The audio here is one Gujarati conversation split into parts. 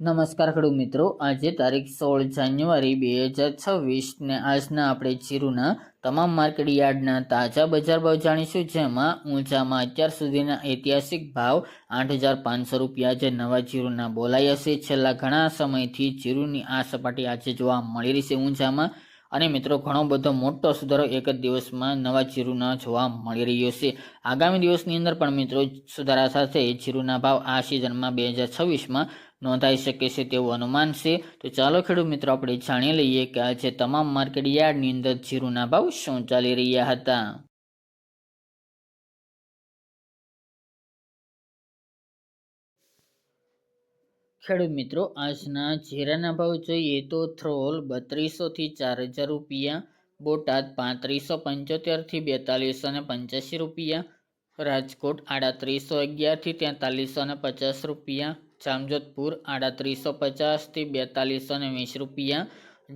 નમસ્કાર ખેડૂત મિત્રો. આજે તારીખ સોળ જાન્યુઆરી બે હજાર છવ્વીસ ને આજના આપણે જીરુના તમામ માર્કેટ યાર્ડના તાજા બજાર ભાવ જાણીશું, જેમાં ઊંચામાં અત્યાર સુધીના ઐતિહાસિક ભાવ આઠ હજાર પાંચસો રૂપિયા જે નવા જીરુના બોલાયા છે. છેલ્લા ઘણા સમયથી જીરુની આ સપાટી આજે જોવા મળી રહી છે ઊંચામાં અને મિત્રો, ઘણો બધો મોટો સુધારો એક જ દિવસમાં નવા જીરુના જોવા મળી રહ્યો છે. આગામી દિવસની અંદર પણ મિત્રો, સુધારા સાથે જીરુના ભાવ આ સિઝનમાં બે હજાર છવ્વીસમાં નોંધાઈ શકે છે તેવું અનુમાન છે. તો ચાલો ખેડૂત મિત્રો, આપણે જાણી લઈએ કે આજે તમામ માર્કેટ યાર્ડની અંદર જીરુના ભાવ શું ચાલી રહ્યા હતા? ખેડૂત મિત્રો, આજના જીરાના ભાવ જોઈએ તો થ્રોલ બત્રીસોથી ચાર હજાર રૂપિયા, બોટાદ પાંત્રીસો પંચોતેરથી બેતાલીસો ને પંચ્યાસી રૂપિયા, રાજકોટ આડત્રીસો અગિયારથી તેતાલીસો ને પચાસ રૂપિયા જામજોધપુર આડત્રીસો પચાસથી બેતાલીસો ને વીસ રૂપિયા,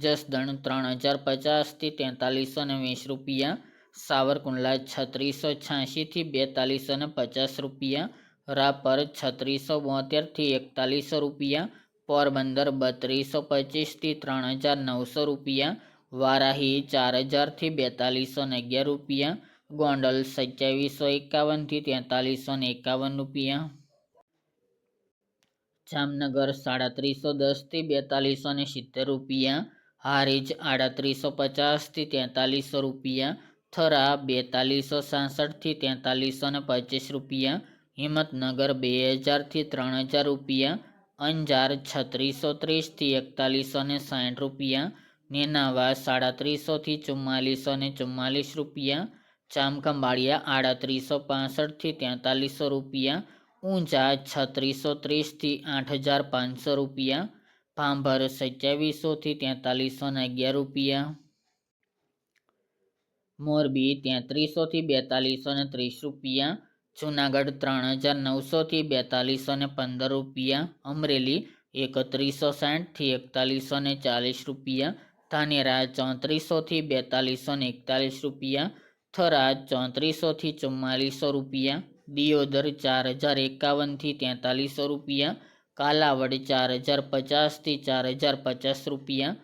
જસદણ ત્રણ હજાર પચાસથી તેતાલીસો ને વીસ રૂપિયા, સાવરકુંડલા છત્રીસો છ્યાસીથી બેતાલીસો ને પચાસ રૂપિયા, રાપર છત્રીસો બોતેરથી એકતાલીસો રૂપિયા, પોરબંદર બત્રીસો પચીસથી ત્રણ હજાર નવસો રૂપિયા, વારાહી ચાર હજારથી બેતાલીસો ને અગિયાર રૂપિયા, ગોંડલ સત્યાવીસો એકાવનથી તેતાલીસો ને એકાવન રૂપિયા. જામનગર સાડત્રીસો દસથી બેતાલીસો ને સિત્તેર રૂપિયા, હારીજ આડત્રીસો પચાસથી તેતાલીસો રૂપિયા, થરા બેતાલીસો સાસઠથી તેતાલીસો ને પચીસ રૂપિયા, હિંમતનગર બે હજારથી ત્રણ હજાર રૂપિયા, અંજાર છત્રીસો ત્રીસથી એકતાલીસો ને સાઠ રૂપિયા, નેનાવા સાડત્રીસોથી ચુમ્માલીસો ને ચુમ્માલીસ રૂપિયા, ચામખંભાળિયા આડત્રીસો પાસઠથી તેતાલીસો રૂપિયા ઊંચા છત્રીસો ત્રીસથી આઠ હજાર પાંચસો રૂપિયા, ભાંભર સત્યાવીસોથી તેતાલીસો ને અગિયાર રૂપિયા. મોરબી તેત્રીસોથી બેતાલીસો ને ત્રીસ રૂપિયા. જુનાગઢ ત્રણ હજાર નવસોથી બેતાલીસો ને પંદર રૂપિયા. અમરેલી એકત્રીસો સાઠથી એકતાલીસો ને ચાલીસ રૂપિયા. ધાનેરા ચોત્રીસોથી બેતાલીસો ને એકતાલીસ રૂપિયા. થરાદ ચોત્રીસોથી ચુમ્માલીસો રૂપિયા, દિયોદર ચાર હજાર એકાવનથી તેતાલીસો રૂપિયા, કાલાવડ ચાર હજાર પચાસથી ચાર હજાર પચાસ રૂપિયા,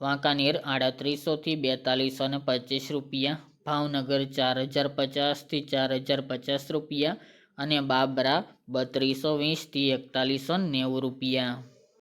વાંકાનેર આડત્રીસોથી બેતાલીસો ને પચીસ રૂપિયા, ભાવનગર ચાર હજાર પચાસથી ચાર હજાર પચાસ રૂપિયા અને બાબરા બત્રીસો વીસથી એકતાલીસો નેવું રૂપિયા.